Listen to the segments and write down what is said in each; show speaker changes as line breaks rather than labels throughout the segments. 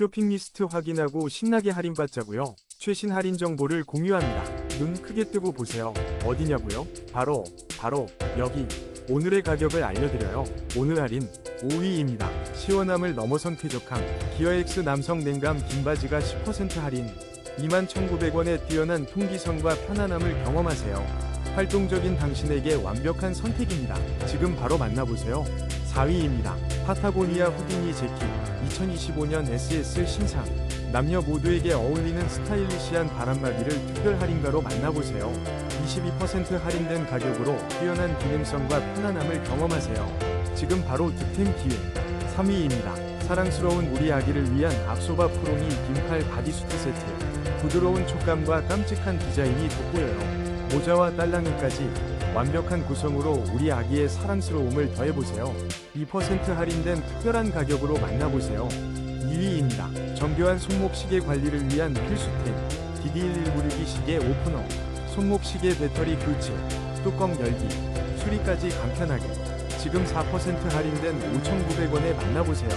쇼핑 리스트 확인하고 신나게 할인받자고요. 최신 할인 정보를 공유합니다. 눈 크게 뜨고 보세요. 어디냐고요? 바로 바로 여기. 오늘의 가격을 알려드려요. 오늘 할인 5위입니다. 시원함을 넘어선 쾌적함. 기어엑스 남성 냉감 긴 바지가 10% 할인. 21,900원의 뛰어난 통기성과 편안함을 경험하세요. 활동적인 당신에게 완벽한 선택입니다. 지금 바로 만나보세요. 4위입니다. 파타고니아 후디니 재킷 2025년 SS 신상 남녀 모두에게 어울리는 스타일리시한 바람막이를 특별 할인가로 만나보세요. 22% 할인된 가격으로 뛰어난 기능성과 편안함을 경험하세요. 지금 바로 득템 기회. 3위입니다. 사랑스러운 우리 아기를 위한 앞소바 프롱이 긴팔 바디수트 세트. 부드러운 촉감과 깜찍한 디자인이 돋보여요. 모자와 딸랑이까지 완벽한 구성으로 우리 아기의 사랑스러움을 더해보세요. 2% 할인된 특별한 가격으로 만나보세요. 2위입니다. 정교한 손목 시계 관리를 위한 필수템 DD1196이 시계 오프너 손목 시계 배터리 교체 뚜껑 열기 수리까지 간편하게 지금 4% 할인된 5,900원에 만나보세요.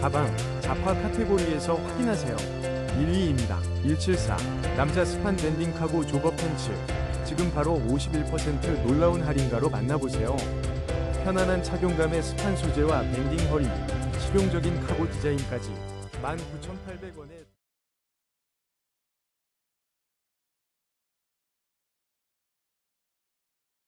가방 자파 카테고리에서 확인하세요. 1위입니다. 174 남자 스판 밴딩 카고 조거 팬츠 지금 바로 51% 놀라운 할인가로 만나보세요. 편안한 착용감의 스판 소재와 밴딩 허리, 실용적인 카고 디자인까지 19,800원에